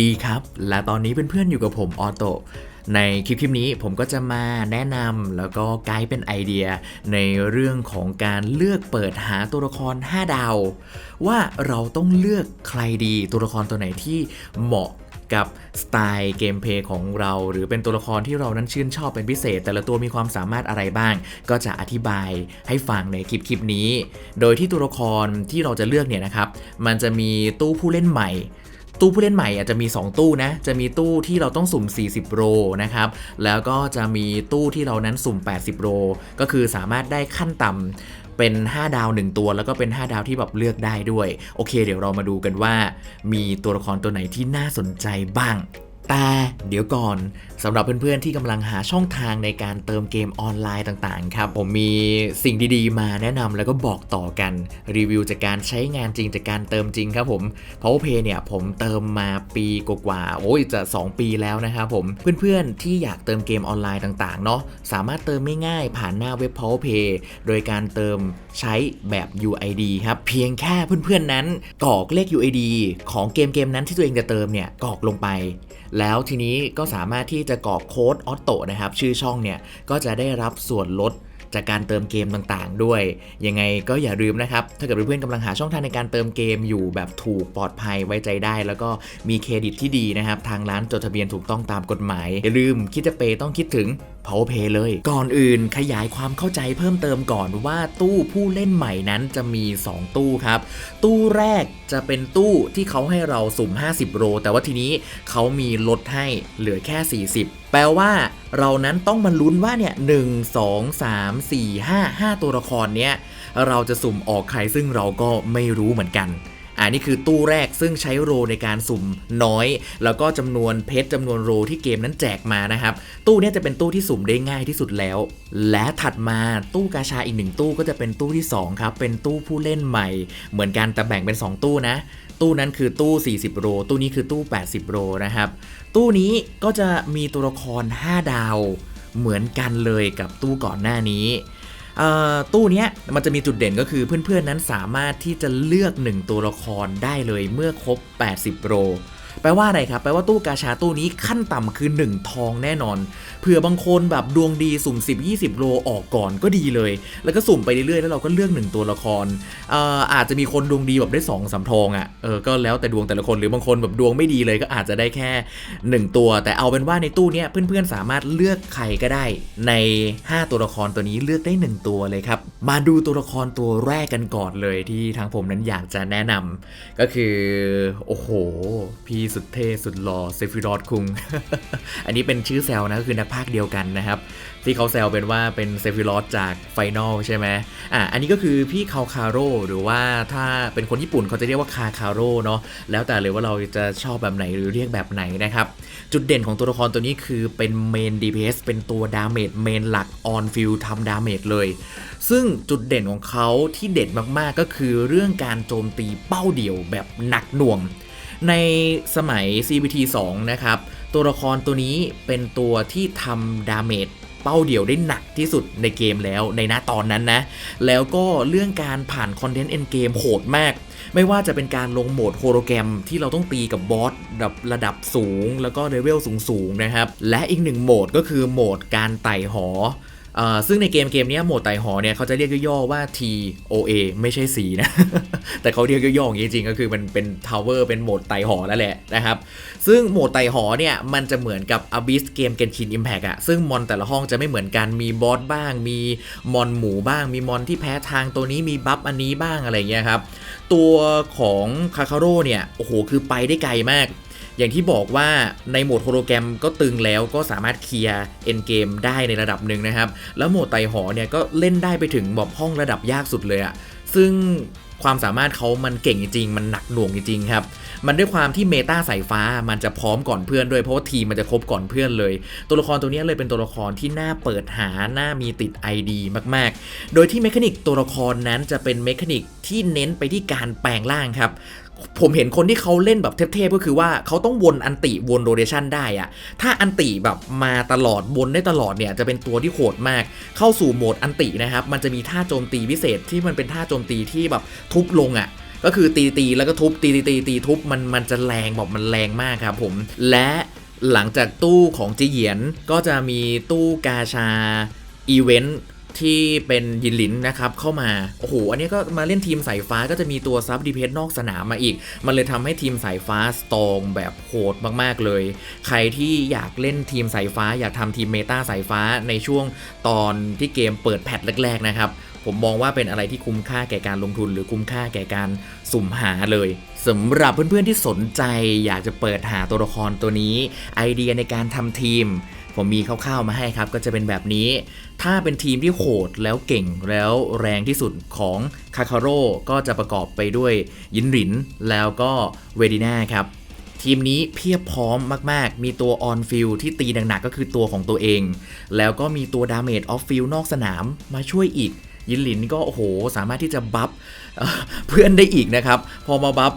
ดีครับ และตอนนี้เพื่อนๆอยู่กับผมออโตในคลิปคลิปนี้ผมก็จะมาแนะนำแล้วก็ไกด์เป็นไอเดีย ในเรื่องของการเลือกเปิดหาตัวละคร 5 ดาว ว่าเราต้องเลือกใครดีตัวละครตัวไหนที่เหมาะกับสไตล์เกมเพย์ของเรา หรือเป็นตัวละครที่เรานั้นชื่นชอบเป็นพิเศษ แต่ละตัวมีความสามารถอะไรบ้าง ก็จะอธิบายให้ฟังในคลิปคลิปนี้ โดยที่ตัวละครที่เราจะเลือกเนี่ยนะครับ มันจะมีตู้ผู้เล่นใหม่ ตู้ผู้เล่นใหม่อาจจะมี 2 ตู้นะ จะมีตู้ที่เราต้องสุ่ม 40 โรนะครับ แล้วก็จะมีตู้ที่เรานั้นสุ่ม 80 โร ก็คือสามารถได้ขั้นต่ำเป็น 5 ดาว 1 ตัวแล้วก็เป็น 5 ดาวที่แบบเลือกได้ด้วย โอเค เดี๋ยวเรามาดูกันว่า มีตัวละครตัวไหนที่น่าสนใจบ้าง แต่เดี๋ยวก่อนสำหรับเพื่อนๆที่กำลังหาช่องทางในการเติมเกมออนไลน์ต่างๆครับ ผมมีสิ่งดีๆ มาแนะนำแล้วก็บอกต่อกันรีวิวจากการใช้งานจริงจากการเติมจริงครับผม PowerPay เนี่ยผมเติมมาปีกว่าๆโอ้ยจะ 2 ปีแล้วนะครับผม เพื่อนๆที่อยากเติมเกมออนไลน์ต่างๆเนาะสามารถเติมง่ายๆผ่านหน้าเว็บ PowerPay โดยการเติมใช้แบบ UID ครับเพียงแค่เพื่อนๆนั้นกรอกเลข UID ของเกมเกมนั้นที่ตัวเองจะเติมเนี่ยกรอกลงไปแล้วทีนี้ก็สามารถที่จะกรอกโค้ดออโต้นะครับ ชื่อช่องเนี่ยก็จะได้รับส่วนลดจากการเติมเกมต่างๆ ด้วย ยังไงก็อย่าลืมนะครับ ถ้าเกิดเพื่อนๆกำลังหาช่องทางในการเติมเกมอยู่แบบถูกปลอดภัยไว้ใจได้ แล้วก็มีเครดิตที่ดีนะครับ ทางร้านจดทะเบียนถูกต้องตามกฎหมาย อย่าลืมคิดจะเปย์ต้องคิดถึง PowerPay เลย ก่อนอื่นขยายความเข้าใจเพิ่มเติมก่อนว่าตู้ผู้เล่นใหม่นั้นจะมี 2 ตู้ครับ ตู้แรกจะเป็นตู้ที่เขาให้เราสุ่ม 50 โร แต่ว่าทีนี้เขามีลดให้เหลือแค่ 40แปลว่าเรานั้นต้องมาลุ้นว่าเนี่ย1 2 3 4 5 5ตัวละครเนี้ยเราจะสุ่มออกใครซึ่งเราก็ไม่รู้เหมือนกัน อันนี้คือตู้แรกซึ่งใช้โรในการสุ่มน้อย แล้วก็จำนวนเพชรจำนวนโรที่เกมนั้นแจกมานะครับ ตู้นี้จะเป็นตู้ที่สุ่มได้ง่ายที่สุดแล้ว และถัดมาตู้กาชาอีกหนึ่งตู้ก็จะเป็นตู้ที่สองครับเป็นตู้ผู้เล่นใหม่ เหมือนกันแต่แบ่งเป็น 2 ตู้นะ ตู้นั้นคือตู้ 40 โร ตู้นี้คือตู้ 80 โรนะครับ ตู้นี้ก็จะมีตัวละคร 5 ดาว เหมือนกันเลยกับตู้ก่อนหน้านี้ ตู้นี้มันจะมีจุดเด่นก็คือเพื่อนๆนั้นสามารถที่จะเลือก 1 ตัวละครได้เลยเมื่อครบ 80 โร แปลว่าอะไรครับ แปลว่าตู้กาชาตู้นี้ขั้นต่ำคือ 1 ทองแน่นอน เผื่อบางคนแบบดวงดีสุ่ม 10 20 โลออกก่อนก็ดีเลย แล้วก็สุ่มไปเรื่อยๆ แล้วเราก็เลือก 1 ตัวละครออาจจะมีคนดวงดีแบบได้2องสามทองอะ่ะ เออ ก็แล้วแต่ดวงแต่ละคน หรือบางคนแบบดวงไม่ดีเลยก็อาจจะได้แค่ 1 ตัว แต่เอาเป็นว่าในตู้เนี้ยเพื่อนๆสามารถเลือกใครก็ได้ ใน 5 ตัวละครตัวนี้เลือกได้ 1 ตัวเลยครับ มาดูตัวละครตัวแรกกันก่อนเลยที่ทางผมนั้นอยากจะแนะนำก็คือ โอ้โห พี่สุดเท่สุดหล่อเซฟิรอดคุง อันนี้เป็นชื่อแซวนะก็คือนักพากย์เดียวกันนะครับ ที่เขาแซวเป็นว่าเป็นเซฟิรอดจากไฟนอลใช่ไหมอะอันนี้ก็คือพี่คาคาโร่หรือว่าถ้าเป็นคนญี่ปุ่นเขาจะเรียกว่าคาคาโร่เนาะแล้วแต่เลยว่าเราจะชอบแบบไหนหรือเรียกแบบไหนนะครับ จุดเด่นของตัวละครตัวนี้คือเป็นเมน DPS เป็นตัวดาเมจเมนหลักออนฟิลทำดาเมจเลย ซึ่งจุดเด่นของเขาที่เด่นมากๆก็คือเรื่องการโจมตีเป้าเดี่ยวแบบหนักหน่วง ในสมัย CBT 2 นะครับ ตัวละครตัวนี้เป็นตัวที่ทำดาเมจเป้าเดี่ยวได้หนักที่สุดในเกมแล้วในณตอนนั้นนะ แล้วก็เรื่องการผ่านคอนเทนต์เอ็นเกมโหดมาก ไม่ว่าจะเป็นการลงโหมดโฮโลแกรมที่เราต้องตีกับบอสระดับระดับสูง แล้วก็เลเวลสูงๆนะครับ และอีกหนึ่งโหมดก็คือโหมดการไต่หอ ซึ่งในเกมเกมนี้โหมดไต่หอเนี่ยเขาจะเรียกย่อๆว่า TOA ไม่ใช่สีนะ แต่เขาเรียกย่อๆอย่างนี้จริงๆก็คือมันเป็นทาวเวอร์เป็นโหมดไต่หอแล้วแหละนะครับ ซึ่งโหมดไต่หอเนี่ยมันจะเหมือนกับ Abyss เกม Genshin Impact อะซึ่งมอนแต่ละห้องจะไม่เหมือนกันมีบอสบ้าง มีมอนหมูบ้าง มีมอนที่แพ้ทางตัวนี้มีบัฟอันนี้บ้างอะไรเงี้ยครับตัวของคาคาโร่เนี่ยโอ้โหคือไปได้ไกลมาก อย่างที่บอกว่าในโหมดโฮโลแกรมก็ตึงแล้วก็สามารถเคลียร์เอ็นเกมได้ในระดับหนึ่งนะครับ แล้วโหมดไต่หอเนี่ยก็เล่นได้ไปถึงแบบห้องระดับยากสุดเลยอะซึ่งความสามารถเขามันเก่งจริง มันหนักหน่วงจริงครับ มันด้วยความที่เมตาสายฟ้ามันจะพร้อมก่อนเพื่อนด้วย เพราะว่าทีมมันจะครบก่อนเพื่อนเลย ตัวละครตัวนี้เลยเป็นตัวละครที่น่าเปิดหา น่ามีติด ID มาก ๆ โดยที่เมคานิกตัวละครนั้นจะเป็นเมคานิกที่เน้นไปที่การแปลงร่างครับ ผมเห็นคนที่เขาเล่นแบบเทพๆก็คือว่าเขาต้องวนอันติวนโรเดชันได้อะถ้าอันติแบบมาตลอดวนได้ตลอดเนี่ยจะเป็นตัวที่โหดมาก เข้าสู่โหมดอันตินะครับ มันจะมีท่าโจมตีพิเศษที่มันเป็นท่าโจมตีที่แบบทุบลงอะก็คือตีตีแล้วก็ทุบตีตีตีตีทุบมันมันจะแรงบอกมันแรงมากครับผมและหลังจากตู้ของจีเหยียนก็จะมีตู้กาชาอีเวนต์ ที่เป็นยินหลินนะครับเข้ามา โอ้โห อันนี้ก็มาเล่นทีมสายฟ้าก็จะมีตัวซับดีเพสนอกสนามมาอีก มันเลยทำให้ทีมสายฟ้าสตองแบบโหดมากๆเลย ใครที่อยากเล่นทีมสายฟ้า อยากทำทีมเมตาสายฟ้าในช่วงตอนที่เกมเปิดแพทแรกๆนะครับผมมองว่าเป็นอะไรที่คุ้มค่าแก่การลงทุน หรือคุ้มค่าแก่การสุ่มหาเลยสำหรับเพื่อนๆที่สนใจ อยากจะเปิดหาตัวละครตัวนี้ ไอเดียในการทำทีม ผมมีคร่าวๆมาให้ครับ ก็จะเป็นแบบนี้ ถ้าเป็นทีมที่โหดแล้วเก่งแล้วแรงที่สุดของคาคาโร่ก็จะประกอบไปด้วยยินหริน แล้วก็เวดิน่าครับทีมนี้เพียบพร้อมมาก ๆ มีตัวออนฟิลที่ตีหนักๆก็คือตัวของตัวเอง แล้วก็มีตัวดาเมจออฟฟิลนอกสนามมาช่วยอีก ยินหลินก็โอ้โหสามารถที่จะบัฟเพื่อนได้อีกนะครับ พอมาบัฟ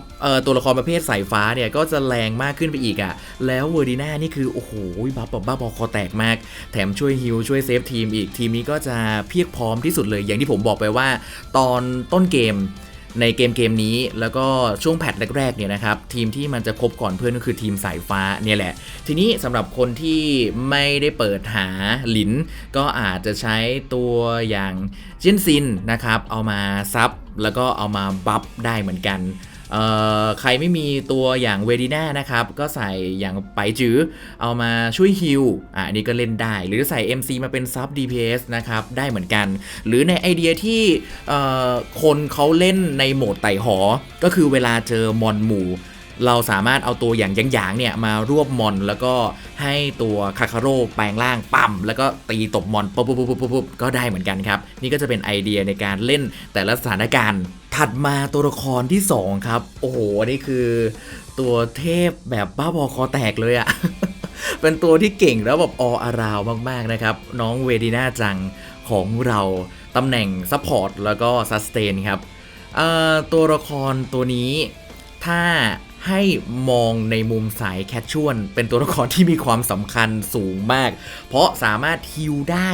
ตัวละครประเภทสายฟ้าเนี่ยก็จะแรงมากขึ้นไปอีกอะ่ะ แล้วเวอร์ดีน่านี่คือ โอ้โหบัฟแบบบ้าบอคอแตกมาก แถมช่วยฮิลช่วยเซฟทีมอีกทีมนี้ก็จะเพียบพร้อมที่สุดเลย อย่างที่ผมบอกไปว่า ตอนต้นเกม ในเกมเกมนี้แล้วก็ช่วงแพทแรกๆเนี่ยนะครับทีมที่มันจะครบก่อนเพื่อนก็คือทีมสายฟ้าเนี่ยแหละ ทีนี้สำหรับคนที่ไม่ได้เปิดหาหลิน ก็อาจจะใช้ตัวอย่างเจนซินนะครับเอามาซับแล้วก็เอามาบัฟได้เหมือนกัน ใครไม่มีตัวอย่างเวดิน่านะครับ ก็ใส่อย่างไปจื้อเอามาช่วยฮิลอะนี่ก็เล่นได้ หรือใส่ MC มาเป็นซับ DPS นะครับ ได้เหมือนกัน หรือในไอเดียที่คนเขาเล่นในโหมดไต่หอ ก็คือเวลาเจอมอนหมู่ เราสามารถเอาตัวอย่างหยางๆเนี่ยมารวบมอนแล้วก็ให้ตัวคาคาโร่แปลงร่างปั๊มแล้วก็ตีตบมอนปุ๊บปุ๊บปุ๊บปุ๊บก็ได้เหมือนกันครับ นี่ก็จะเป็นไอเดียในการเล่นแต่ละสถานการณ์ถัดมาตัวละครที่ 2 ครับ โอ้โหอันนี่คือ ตัวเทพแบบบ้าบอคอแตกเลยอะเป็นตัวที่เก่งแล้วแบบออาราวมากๆนะครับ น้องเวดิน่าจังของเราตำแหน่งซัพพอร์ตแล้วก็ซัสเตนครับตัวละครตัวนี้ถ้า ให้มองในมุมสายแคชชวลเป็นตัวละครที่มีความสำคัญสูงมาก เพราะสามารถฮิวได้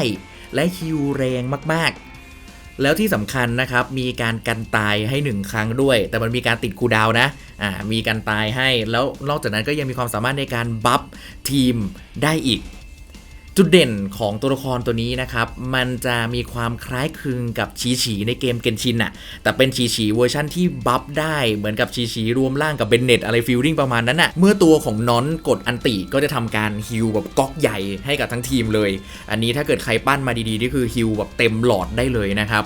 และฮิวแรงมากๆ แล้วที่สำคัญนะครับ มีการกันตายให้หนึ่งครั้งด้วย แต่มันมีการติดคูดาวน์นะอ่ามีการตายให้แล้วนอกจากนั้นก็ยังมีความสามารถในการบัฟทีมได้อีก จุดเด่นของตัวละครตัวนี้นะครับ มันจะมีความคล้ายคลึงกับชีฉีในเกมเกนชินอะแต่เป็นชีฉีเวอร์ชั่นที่บัฟได้เหมือนกับชีฉีรวมร่างกับเบนเน็ตอะไรฟิลลิ่งประมาณนั้นอะเมื่อตัวของน้อนกดอันติก็จะทำการฮิลแบบก๊อกใหญ่ให้กับทั้งทีมเลย อันนี้ถ้าเกิดใครปั้นมาดีๆนี่คือฮิลแบบเต็มหลอดได้เลยนะครับ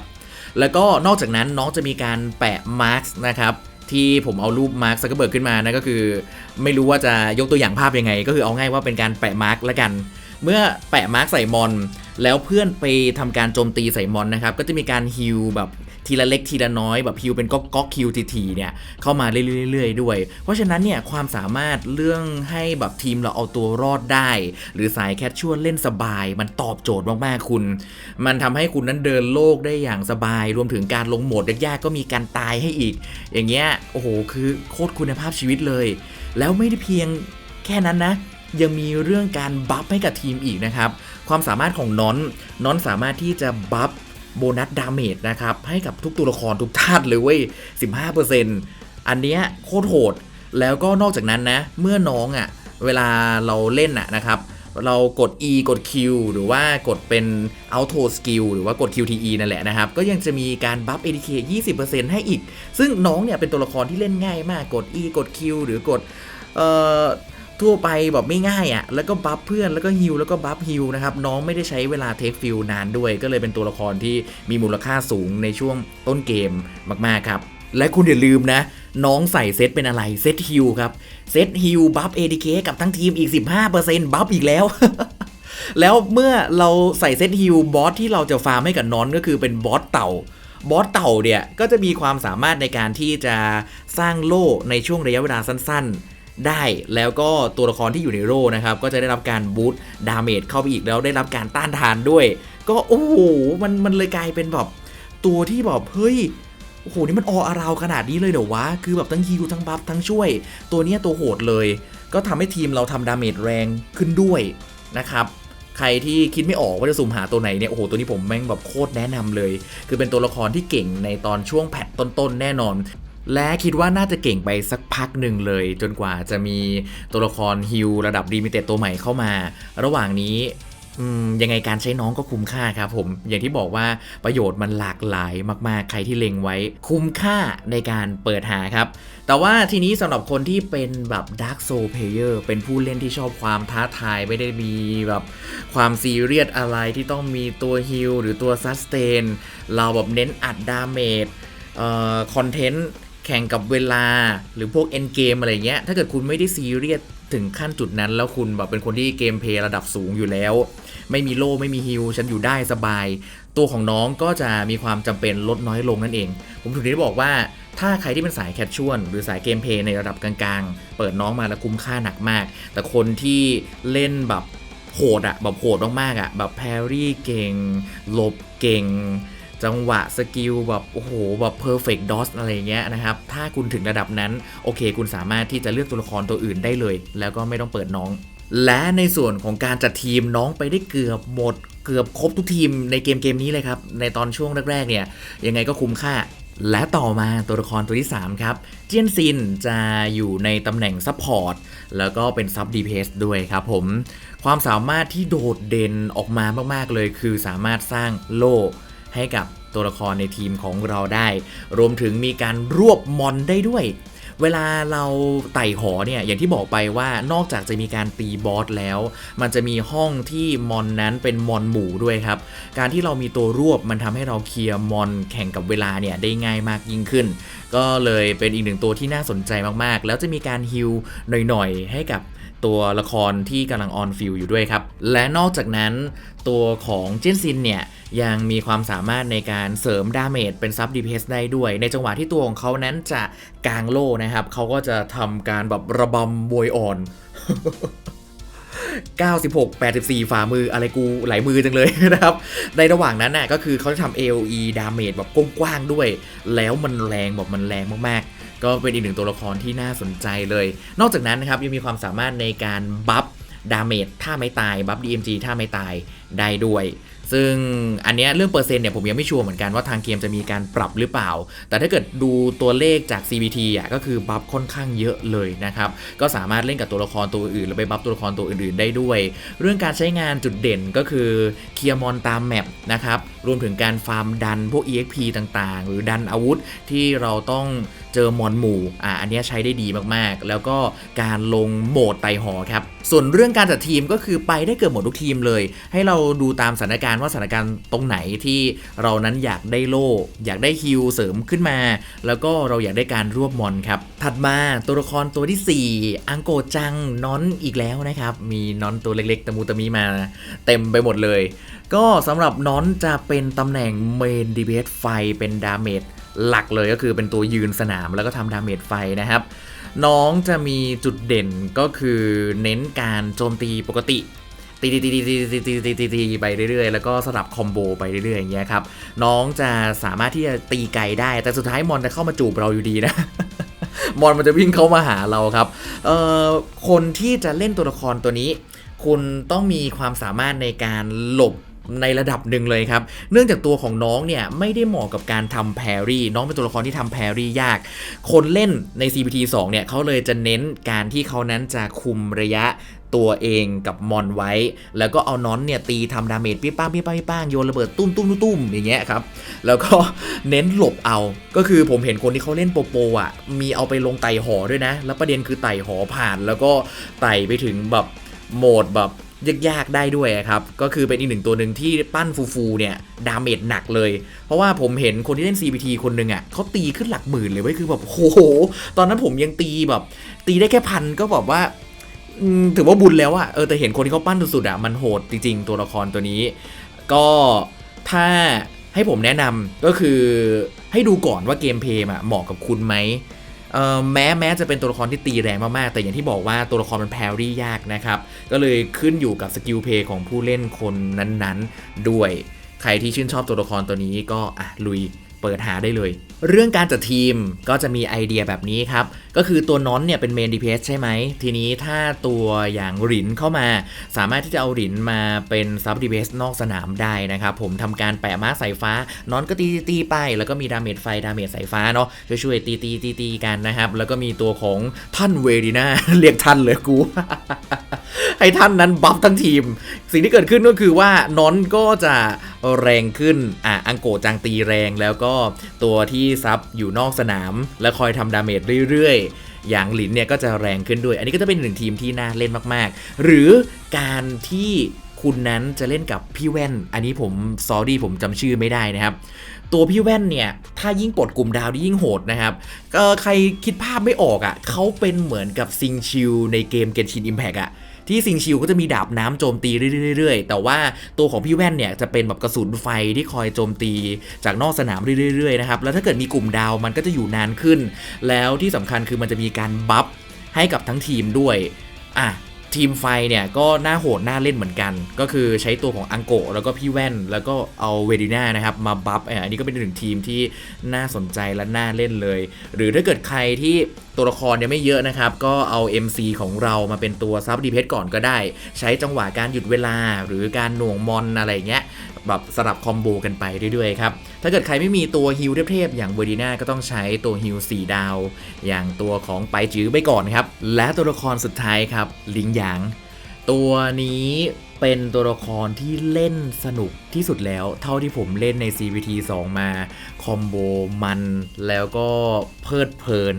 แล้วก็นอกจากนั้นน้องจะมีการแปะมาร์กนะครับที่ผมเอารูปมาร์คซักเกอร์เบิร์กขึ้นมานะก็คือ ไม่รู้ว่าจะยกตัวอย่างภาพยังไง ก็คือเอาง่ายว่าเป็นการแปะมาร์กละกัน เมื่อแปะมาร์กใส่มอน แล้วเพื่อนไปทำการโจมตีใส่มอนนะครับก็จะมีการฮิลแบบทีละเล็กทีละน้อยแบบฮิลเป็นก๊อกก๊อกคิวทีทีเนี่ยเข้ามาเรื่อยๆด้วย เพราะฉะนั้นเนี่ยความสามารถเรื่องให้แบบทีมเราเอาตัวรอดได้ หรือสายแคชชวลเล่นสบาย มันตอบโจทย์มากๆคุณ มันทำให้คุณนั้นเดินโลกได้อย่างสบาย รวมถึงการลงโหมดยากๆก็มีการตายให้อีก อย่างเงี้ยโอ้โหคือโคตรคุณภาพชีวิตเลย แล้วไม่ได้เพียงแค่นั้นนะ ยังมีเรื่องการบัฟให้กับทีมอีกนะครับ ความสามารถของน้อนน้อนสามารถที่จะบัฟโบนัสดาเมจนะครับ ให้กับทุกตัวละครทุกธาตุเลยเว้ย15%อันเนี้ยโคตรโหด แล้วก็นอกจากนั้นนะ เมื่อน้องอะ่ะ เวลาเราเล่นอะนะครับ เรากด E กด Q หรือว่ากดเป็น Auto Skill หรือว่ากด QTE นั่นแหละนะครับ ก็ยังจะมีการบัฟ ADK 20%ให้อีก ซึ่งน้องเนี่ยเป็นตัวละครที่เล่นง่ายมากกด E กด Q หรือกด เอ่อ ทั่วไปแบบไม่ง่ายอะ่ะ แล้วก็บัฟเพื่อนแล้วก็ฮิลแล้วก็บัฟฮิลนะครับ น้องไม่ได้ใช้เวลาเทคฟิลนานด้วย ก็เลยเป็นตัวละครที่มีมูลค่าสูงในช่วงต้นเกมมาก ๆ ครับ และคุณอย่าลืมนะ น้องใส่เซตเป็นอะไรเซตฮิลครับ เซตฮิลบัฟ ADK กับทั้งทีมอีก 15%บัฟอีกแล้วแล้วเมื่อเราใส่เซตฮิลบอสที่เราจะฟาร์มให้กับน้อนก็คือเป็นบอสเต่าบอสเต่าเนี่ยก็จะมีความสามารถในการที่จะสร้างโล่ในช่วงระยะเวลาสั้นๆ ได้แล้วก็ตัวละครที่อยู่ในโล่นะครับก็จะได้รับการบูตดาเมจเข้าไปอีกแล้วได้รับการต้านทานด้วย ก็โอ้โหมันมันเลยกลายเป็นแบบตัวที่แบบเฮ้ยโอ้โหนี่มันอออาราวขนาดนี้เลยเหรอวะ คือแบบทั้งฮิวทั้งบัฟทั้งช่วย ตัวเนี้ยตัวโหดเลย ก็ทำให้ทีมเราทำดาเมจแรงขึ้นด้วยนะครับ ใครที่คิดไม่ออกว่าจะสุ่มหาตัวไหนเนี่ย โอ้โห ตัวนี้ผมแม่งแบบโคตรแนะนำเลย คือเป็นตัวละครที่เก่งในตอนช่วงแพทต้นๆแน่นอน และคิดว่าน่าจะเก่งไปสักพักหนึ่งเลย จนกว่าจะมีตัวละครฮิลระดับดีมิเต็ดตัวใหม่เข้ามา ระหว่างนี้ยังไงการใช้น้องก็คุ้มค่าครับผม อย่างที่บอกว่าประโยชน์มันหลากหลายมาก ๆ ใครที่เล็งไว้ คุ้มค่าในการเปิดหาครับ แต่ว่าทีนี้สำหรับคนที่เป็นแบบ Dark Soul Player เป็นผู้เล่นที่ชอบความท้าทายไม่ได้มีแบบความซีเรียสอะไรที่ต้องมีตัวฮิลหรือตัวซัสเตนเราแบบเน้นอัดดาเมจเอ่อคอนเทนต์ แข่งกับเวลาหรือพวกเอนเกมอะไรเงี้ย ถ้าเกิดคุณไม่ได้ซีเรียสถึงขั้นจุดนั้น แล้วคุณแบบเป็นคนที่เกมเพลย์ระดับสูงอยู่แล้ว ไม่มีโล่ไม่มีฮิลฉันอยู่ได้สบาย ตัวของน้องก็จะมีความจำเป็นลดน้อยลงนั่นเอง ผมถึงได้บอกว่าถ้าใครที่เป็นสายแคชชวลหรือสายเกมเพลย์ในระดับกลางๆ เปิดน้องมาแล้วคุ้มค่าหนักมาก แต่คนที่เล่นแบบโหดอะแบบโหดมากๆอะแบบแพรรี่เก่ง หลบเก่ง จังหวะสกิลแบบโอ้โหแบบ perfect dodge อะไรเงี้ยนะครับ ถ้าคุณถึงระดับนั้นโอเค คุณสามารถที่จะเลือกตัวละครตัวอื่นได้เลย แล้วก็ไม่ต้องเปิดน้อง และในส่วนของการจัดทีมน้องไปได้เกือบหมด เกือบครบทุกทีมในเกมเกมนี้เลยครับ ในตอนช่วงแรกๆเนี่ยยังไงก็คุ้มค่าและต่อมาตัวละครตัวที่ 3 ครับ เจียนซินจะอยู่ในตำแหน่งซัพพอร์ตแล้วก็เป็นซับดีเพสด้วยครับผม ความสามารถที่โดดเด่นออกมามาก ๆ เลยคือสามารถสร้างโล่ ให้กับตัวละครในทีมของเราได้ รวมถึงมีการรวบมอนได้ด้วย เวลาเราไต่หอเนี่ยอย่างที่บอกไปว่านอกจากจะมีการตีบอสแล้ว มันจะมีห้องที่มอนนั้นเป็นมอนหมู่ด้วยครับ การที่เรามีตัวรวบมันทำให้เราเคลียร์มอนแข่งกับเวลาเนี่ยได้ง่ายมากยิ่งขึ้น ก็เลยเป็นอีกหนึ่งตัวที่น่าสนใจมากๆ แล้วจะมีการฮิลหน่อยๆให้กับ ตัวละครที่กำลังออนฟิลอยู่ด้วยครับ และนอกจากนั้นตัวของเจนซินเนี่ยยังมีความสามารถในการเสริมดาเมจเป็นซับดีเพสได้ด้วย ในจังหวะที่ตัวของเขานั้นจะกางโล่นะครับ เขาก็จะทำการแบบระบำบวยอ่อน 96 84 ฝ่ามืออะไรกูหลายมือจังเลยนะครับ ในระหว่างนั้นน่ะก็คือเขาจะทำ AOE ดาเมจแบบกว้างๆด้วย แล้วมันแรงแบบมันแรงมากๆ ก็เป็นอีกหนึ่งตัวละครที่น่าสนใจเลย นอกจากนั้นนะครับยังมีความสามารถในการบัฟดาเมจถ้าไม่ตาย บัฟ DMG ถ้าไม่ตายได้ด้วย ซึ่งอันเนี้ยเรื่องเปอร์เซ็นต์เนี่ยผมยังไม่ชัวร์เหมือนกันว่าทางเกมจะมีการปรับหรือเปล่า แต่ถ้าเกิดดูตัวเลขจาก CBT อะก็คือบัฟค่อนข้างเยอะเลยนะครับ ก็สามารถเล่นกับตัวละครตัวอื่นแล้วไปบัฟตัวละครตัวอื่นๆได้ด้วย เรื่องการใช้งานจุดเด่นก็คือเคลียร์มอนตามแมปนะครับ รวมถึงการฟาร์มดันพวก EXP ต่างๆ หรือดันอาวุธที่เราต้องเจอมอนหมู่อ่าอันเนี้ยใช้ได้ดีมากๆ แล้วก็การลงโหมดไตหอครับ ส่วนเรื่องการจัดทีมก็คือไปได้เกือบหมดทุกทีมเลย ให้เราดูตามสถานการณ์ว่าสถานการณ์ตรงไหนที่เรานั้นอยากได้โล่อยากได้ฮิลเสริมขึ้นมา แล้วก็เราอยากได้การรวบมอนครับ ถัดมาตัวละครตัวที่ 4 อังโกจังน้อนอีกแล้วนะครับ มีน้อนตัวเล็กๆตะมูตะมีมา เต็มไปหมดเลย ก็สำหรับน้อนจะเป็นตำแหน่งเมนดีเบสไฟเป็นดาเมจหลักเลยก็คือเป็นตัวยืนสนามแล้วก็ทำดาเมจไฟนะครับน้องจะมีจุดเด่นก็คือเน้นการโจมตีปกติ ตีตีตีตีตีตีตีตีตีตีไปเรื่อยๆ แล้วก็สลับคอมโบไปเรื่อยๆอย่างเงี้ยครับน้องจะสามารถที่จะตีไกลได้แต่สุดท้ายมอนจะเข้ามาจูบเราอยู่ดีนะมอนมันจะวิ่งเข้ามาหาเราครับเอ่อคนที่จะเล่นตัวละครตัวนี้ คุณต้องมีความสามารถในการหลบในระดับหนึ่งเลยครับ เนื่องจากตัวของน้องเนี่ยไม่ได้เหมาะกับการทำแพรี่ น้องเป็นตัวละครที่ทำแพรี่ยาก คนเล่นใน CPT 2เนี่ยเขาเลยจะเน้นการที่เขานั้นจะคุมระยะ ตัวเองกับมอนไว้ แล้วก็เอาน้อนเนี่ยตีทำดาเมจปี้ป้างปี้ป้างปี้ป้างโยนระเบิดตุ้มตุ้มตุ้มตุ้มอย่างเงี้ยครับ แล้วก็เน้นหลบเอา ก็คือผมเห็นคนที่เขาเล่นโปโปอะ มีเอาไปลงไต่หอด้วยนะ แล้วประเด็นคือไต่หอผ่าน แล้วก็ไต่ไปถึงแบบโหมดแบบยากๆได้ด้วยครับ ก็คือเป็นอีกหนึ่งตัวหนึ่งที่ปั้นฟูๆเนี่ย ดาเมจหนักเลย เพราะว่าผมเห็นคนที่เล่น CPT คนหนึ่งอะเขาตีขึ้นหลักหมื่นเลยเว้ยคือแบบโห ตอนนั้นผมยังตีแบบ ตีได้แค่พันก็แบบว่า ถือว่าบุญแล้วอะเออแต่เห็นคนที่เขาปั้นสุดๆอะมันโหดจริง ๆ ตัวละครตัวนี้ ก็ถ้าให้ผมแนะนำก็คือให้ดูก่อนว่าเกมเพลย์อะเหมาะกับคุณไหมเออแม้แม้จะเป็นตัวละครที่ตีแรงมาก ๆ แต่อย่างที่บอกว่าตัวละครมันแพรรี่ยากนะครับ ก็เลยขึ้นอยู่กับสกิลเพลย์ของผู้เล่นคนนั้นๆ ด้วย ใครที่ชื่นชอบตัวละครตัวนี้ก็อะลุยเปิดหาได้เลย เรื่องการจัดทีมก็จะมีไอเดียแบบนี้ครับก็คือตัวน้อนเนี่ยเป็นเมนดีเพสใช่ไหม ทีนี้ถ้าตัวอย่างหรินเข้ามา สามารถที่จะเอาหรินมาเป็นซับดีเพสนอกสนามได้นะครับผมทำการแปะม้าสายฟ้าน้อนก็ตีตีไป แล้วก็มีดาเมจไฟดาเมจสายฟ้าเนาะช่วยๆตีตีตีตีกันนะครับ แล้วก็มีตัวของท่านเวดีนาเรียกท่านเลยกูให้ท่านนั้นบัฟทั้งทีม สิ่งที่เกิดขึ้นก็คือว่านอนก็จะแรงขึ้น อะ อังโกจังตีแรงแล้วก็ตัวที่ซับอยู่นอกสนาม และคอยทำดาเมจเรื่อย อย่างหลินเนี่ยก็จะแรงขึ้นด้วย อันนี้ก็จะเป็นหนึ่งทีมที่น่าเล่นมากๆ หรือการที่คุณนั้นจะเล่นกับพี่แว่น อันนี้ผมซอรี่ผมจำชื่อไม่ได้นะครับ ตัวพี่แว่นเนี่ย ถ้ายิ่งปลดกลุ่มดาวที่ยิ่งโหดนะครับก็ใครคิดภาพไม่ออกอะ่ะเขาเป็นเหมือนกับซิงชิลในเกมเกนชินอิมแพกอะ ที่ซิงชิลก็จะมีดาบน้ำโจมตีเรื่อยๆ แต่ว่าตัวของพี่แว่นเนี่ยจะเป็นแบบกระสุนไฟที่คอยโจมตีจากนอกสนามเรื่อยๆนะครับแล้วถ้าเกิดมีกลุ่มดาวมันก็จะอยู่นานขึ้น แล้วที่สำคัญคือมันจะมีการบัฟให้กับทั้งทีมด้วยอะ ทีมไฟเนี่ยก็น่าโหดน่าเล่นเหมือนกัน ก็คือใช้ตัวของอังโกแล้วก็พี่แว่น แล้วก็เอาเวดิน่านะครับมาบัฟอันนี้ก็เป็นหนึ่งทีมที่น่าสนใจและน่าเล่นเลย หรือถ้าเกิดใครที่ตัวละครเนี่ยไม่เยอะนะครับ ก็เอา MC ของเรามาเป็นตัวซับดีเพสก่อนก็ได้ ใช้จังหวะการหยุดเวลาหรือการหน่วงมอนอะไรเงี้ยแบบสลับคอมโบกันไปเรื่อยๆครับ ถ้าเกิดใครไม่มีตัวฮิลเทพๆอย่างเวอร์ดีน่าก็ต้องใช้ตัวฮิล4ดาว อย่างตัวของไปจื้อไปก่อนครับ และตัวละครสุดท้ายครับลิงยหยาง ตัวนี้เป็นตัวละครที่เล่นสนุกที่สุดแล้ว เท่าที่ผมเล่นใน CVT 2 มา คอมโบมันแล้วก็เพลิดเพลิน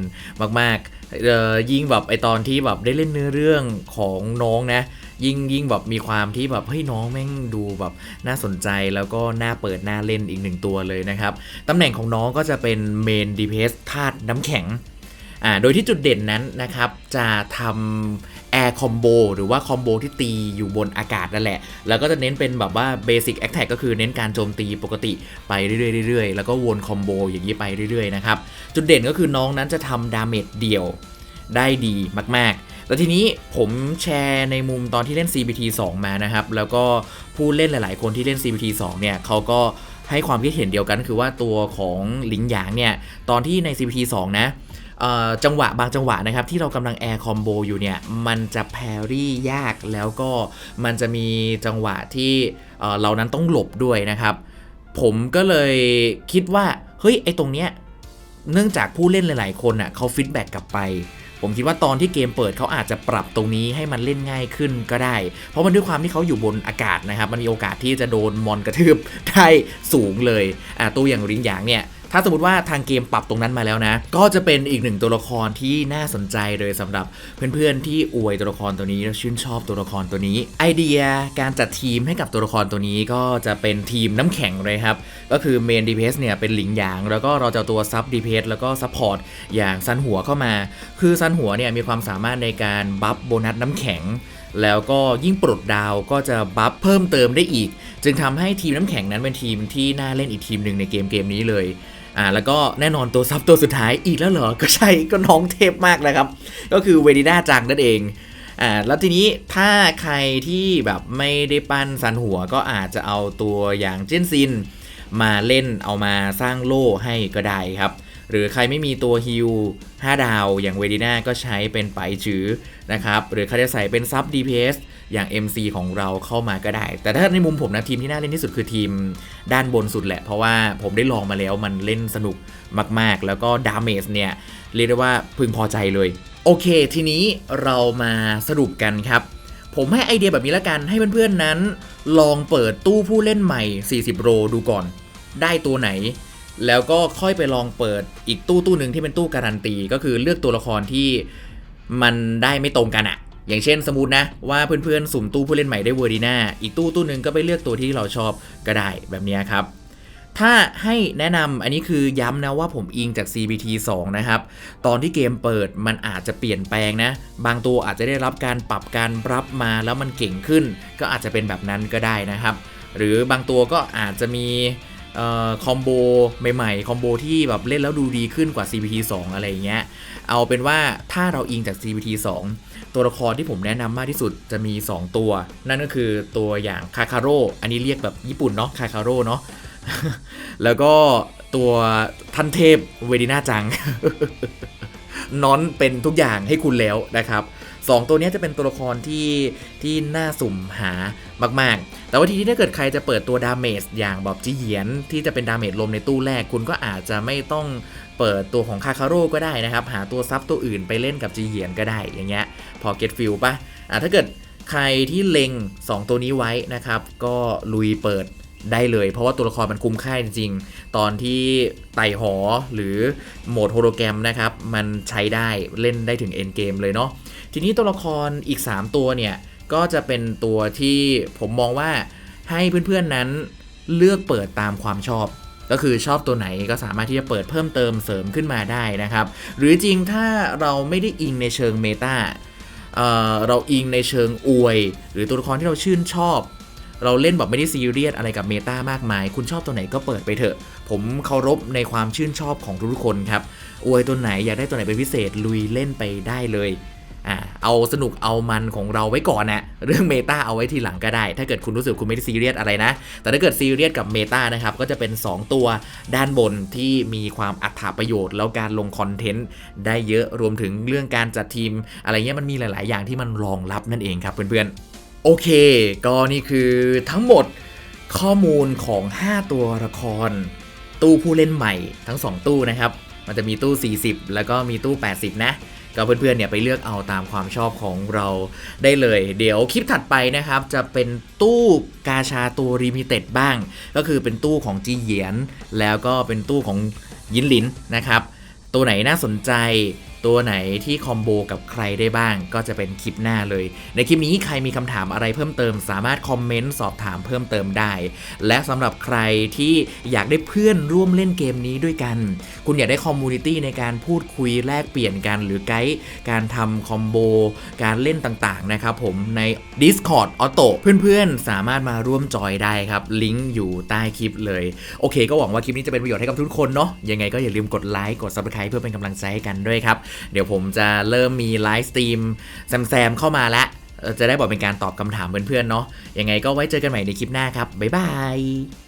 มากๆยิ่งแบบไอตอนที่แบบได้เล่นเนื้อเรื่องของน้องนะยิ่งยิ่งแบบมีความที่แบบเฮ้ยน้องแม่งดูแบบน่าสนใจแล้วก็น่าเปิดน่าเล่นอีกหนึ่งตัวเลยนะครับ ตำแหน่งของน้องก็จะเป็นเมนดีเพสธาตุน้ำแข็ง อ่าโดยที่จุดเด่นนั้นนะครับจะทำแอร์คอมโบหรือว่าคอมโบที่ตีอยู่บนอากาศนั่นแหละ แล้วก็จะเน้นเป็นแบบว่าเบสิกแอคแท็กก็คือเน้นการโจมตีปกติไปเรื่อยๆเรื่อยแล้วก็วนคอมโบอย่างนี้ไปเรื่อยๆนะครับจุดเด่นก็คือน้องนั้นจะทำดาเมจเดี่ยวได้ดีมากๆแล้วทีนี้ผมแชร์ในมุมตอนที่เล่น CBT 2 มานะครับ แล้วก็ผู้เล่นหลาย ๆ คนที่เล่น CBT 2 เนี่ยเขาก็ให้ความคิดเห็นเดียวกันคือว่าตัวของหลิงหยางเนี่ย ตอนที่ใน CBT 2 นะ จังหวะบางจังหวะนะครับที่เรากำลังแอร์คอมโบอยู่เนี่ยมันจะแพรรี่ยากแล้วก็มันจะมีจังหวะที่เอ่อเรานั้นต้องหลบด้วยนะครับ ผมก็เลยคิดว่า เฮ้ย ไอตรงเนี้ยเนื่องจากผู้เล่นหลาย ๆ คนอะเขาฟีดแบ็กกลับไป ผมคิดว่าตอนที่เกมเปิดเขาอาจจะปรับตรงนี้ให้มันเล่นง่ายขึ้นก็ได้ เพราะมันด้วยความที่เขาอยู่บนอากาศนะครับ มันมีโอกาสที่จะโดนมอนกระทืบได้สูงเลยอ่าตัวอย่างริงหยางเนี่ย ถ้าสมมติว่าทางเกมปรับตรงนั้นมาแล้วนะ ก็จะเป็นอีกหนึ่งตัวละครที่น่าสนใจเลยสำหรับเพื่อนๆที่อวยตัวละครตัวนี้แล้วชื่นชอบตัวละครตัวนี้ ไอเดียการจัดทีมให้กับตัวละครตัวนี้ก็จะเป็นทีมน้ำแข็งเลยครับ ก็คือเมนดีเพสเนี่ยเป็นหลิงหยาง แล้วก็เราจะตัวซับดีเพสแล้วก็ซัพพอร์ตอย่างซันหัวเข้ามา คือซันหัวเนี่ยมีความสามารถในการบัฟโบนัสน้ำแข็งแล้วก็ยิ่งปลดดาวก็จะบัฟเพิ่มเติมได้อีก จึงทำให้ทีมน้ำแข็งนั้นเป็นทีมที่น่าเล่นอีกทีมหนึ่งในเกมเกมนี้เลย อ่าแล้วก็แน่นอนตัวซับตัวสุดท้ายอีกแล้วเหรอ ก็ใช่ก็น้องเทพมากนะครับ ก็คือเวดิน่าจังนั่นเองอ่าแล้วทีนี้ถ้าใครที่แบบไม่ได้ปั้นซันหัวก็อาจจะเอาตัวอย่างเจนซิน มาเล่นเอามาสร้างโล่ให้ก็ได้ครับ หรือใครไม่มีตัวฮิล5ดาวอย่างเวดิน่าก็ใช้เป็นไปจื้อนะครับ หรือใครจะใส่เป็นซับ DPS อย่าง MC ของเราเข้ามาก็ได้ แต่ถ้าในมุมผมนะทีมที่น่าเล่นที่สุดคือทีมด้านบนสุดแหละ เพราะว่าผมได้ลองมาแล้วมันเล่นสนุกมาก ๆ แล้วก็ดาเมจเนี่ย เรียกได้ว่าพึงพอใจเลย โอเค ทีนี้เรามาสรุปกันครับ ผมให้ไอเดียแบบนี้ละกันให้เพื่อนๆนั้น ลองเปิดตู้ผู้เล่นใหม่ 40 โรดูก่อน ได้ตัวไหนแล้วก็ค่อยไปลองเปิดอีกตู้ตู้หนึ่งที่เป็นตู้การันตี ก็คือเลือกตัวละครที่มันได้ไม่ตรงกันอะ อย่างเช่นสมมตินะว่าเพื่อนๆ สุ่มตู้ผู้เล่นใหม่ได้เวอร์ดีนาอีกตู้ตู้หนึ่งก็ไปเลือกตัวที่เราชอบก็ได้แบบนี้ครับ ถ้าให้แนะนำอันนี้คือย้ำนะว่าผมอิงจาก CBT 2 นะครับ ตอนที่เกมเปิดมันอาจจะเปลี่ยนแปลงนะ บางตัวอาจจะได้รับการปรับการรับมาแล้วมันเก่งขึ้น ก็อาจจะเป็นแบบนั้นก็ได้นะครับ หรือบางตัวก็อาจจะมีออคอมโบใหม่ๆ คอมโบที่แบบเล่นแล้วดูดีขึ้นกว่า CBT 2 อะไรเงี้ย เอาเป็นว่าถ้าเราอิงจาก CBT 2 ตัวละครที่ผมแนะนำมากที่สุดจะมี 2 ตัว นั่นก็คือตัวอย่างคาคาโร่อันนี้เรียกแบบญี่ปุ่นเนาะคาคาโร่เนาะแล้วก็ตัวท่านเทพเวดิน่าจังน้อนเป็นทุกอย่างให้คุณแล้วนะครับสองตัวนี้จะเป็นตัวละครที่ที่น่าสุ่มหามากๆ แต่ว่าทีนี้ถ้าเกิดใครจะเปิดตัวดาเมจอย่างแบบจีเหียนที่จะเป็นดาเมจลมในตู้แรก คุณก็อาจจะไม่ต้องเปิดตัวของคาคาโร่ก็ได้นะครับ หาตัวซับตัวอื่นไปเล่นกับจีเหียนก็ได้อย่างเงี้ยพอเก็ตฟิลปะอะถ้าเกิดใครที่เล็ง 2 ตัวนี้ไว้นะครับ ก็ลุยเปิดได้เลย เพราะว่าตัวละครมันคุ้มค่าจริงๆ ตอนที่ไต่หอหรือโหมดโฮโลแกรมนะครับ มันใช้ได้เล่นได้ถึงเอ็นเกมเลยเนาะทีนี้ตัวละครอีก 3 ตัวเนี่ย ก็จะเป็นตัวที่ผมมองว่าให้เพื่อนๆนั้นเลือกเปิดตามความชอบ ก็คือชอบตัวไหนก็สามารถที่จะเปิดเพิ่มเติมเสริมขึ้นมาได้นะครับ หรือจริงถ้าเราไม่ได้อิงในเชิงเมตาเเราอิงในเชิงอวย หรือตัวละครที่เราชื่นชอบ เราเล่นแบบไม่ได้ซีเรียสอะไรกับเมตามากมาย คุณชอบตัวไหนก็เปิดไปเถอะ ผมเคารพในความชื่นชอบของทุกคนครับ อวยตัวไหนอยากได้ตัวไหนเป็นพิเศษลุยเล่นไปได้เลย อ่าเอาสนุกเอามันของเราไว้ก่อนนะเรื่องเมตาเอาไว้ทีหลังก็ได้ ถ้าเกิดคุณรู้สึกคุณไม่ได้ซีเรียสอะไรนะ แต่ถ้าเกิดซีเรียสกับเมตานะครับก็จะเป็น 2 ตัวด้านบนที่มีความอัตถประโยชน์ แล้วการลงคอนเทนต์ได้เยอะรวมถึงเรื่องการจัดทีม อะไรเงี้ยมันมีหลาย ๆ อย่างที่มันรองรับนั่นเองครับเพื่อนๆโอเค ก็นี่คือทั้งหมดข้อมูลของ 5 ตัวละคร ตู้ผู้เล่นใหม่ทั้ง 2 ตู้นะครับมันจะมีตู้ 40 แล้วก็มีตู้ 80 นะ ก็เพื่อนๆเนี่ยไปเลือกเอาตามความชอบของเราได้เลย เดี๋ยวคลิปถัดไปนะครับ จะเป็นตู้กาชาตัวรีมิเต็ดบ้าง ก็คือเป็นตู้ของจีเหยียน แล้วก็เป็นตู้ของยินหลินนะครับ ตัวไหนน่าสนใจ ตัวไหนที่คอมโบกับใครได้บ้างก็จะเป็นคลิปหน้าเลย ในคลิปนี้ใครมีคำถามอะไรเพิ่มเติม สามารถคอมเมนต์สอบถามเพิ่มเติมได้ และสำหรับใครที่อยากได้เพื่อนร่วมเล่นเกมนี้ด้วยกัน คุณอยากได้คอมมูนิตี้ในการพูดคุยแลกเปลี่ยนกัน หรือไกด์การทำคอมโบการเล่นต่างๆนะครับผมใน Discord Auto เพื่อนๆ สามารถมาร่วมจอยได้ครับ ลิงก์อยู่ใต้คลิปเลย โอเค ก็หวังว่าคลิปนี้จะเป็นประโยชน์ให้กับทุกคนเนาะยังไงก็อย่าลืมกดไลค์กด Subscribe เพื่อเป็นกำลังใจให้กันด้วยครับเดี๋ยวผมจะเริ่มมีไลฟ์สตรีมแซมๆเข้ามาแล้วจะได้บอกเป็นการตอบคำถามเพื่อนๆเนาะยังไงก็ไว้เจอกันใหม่ในคลิปหน้าครับบ๊ายบาย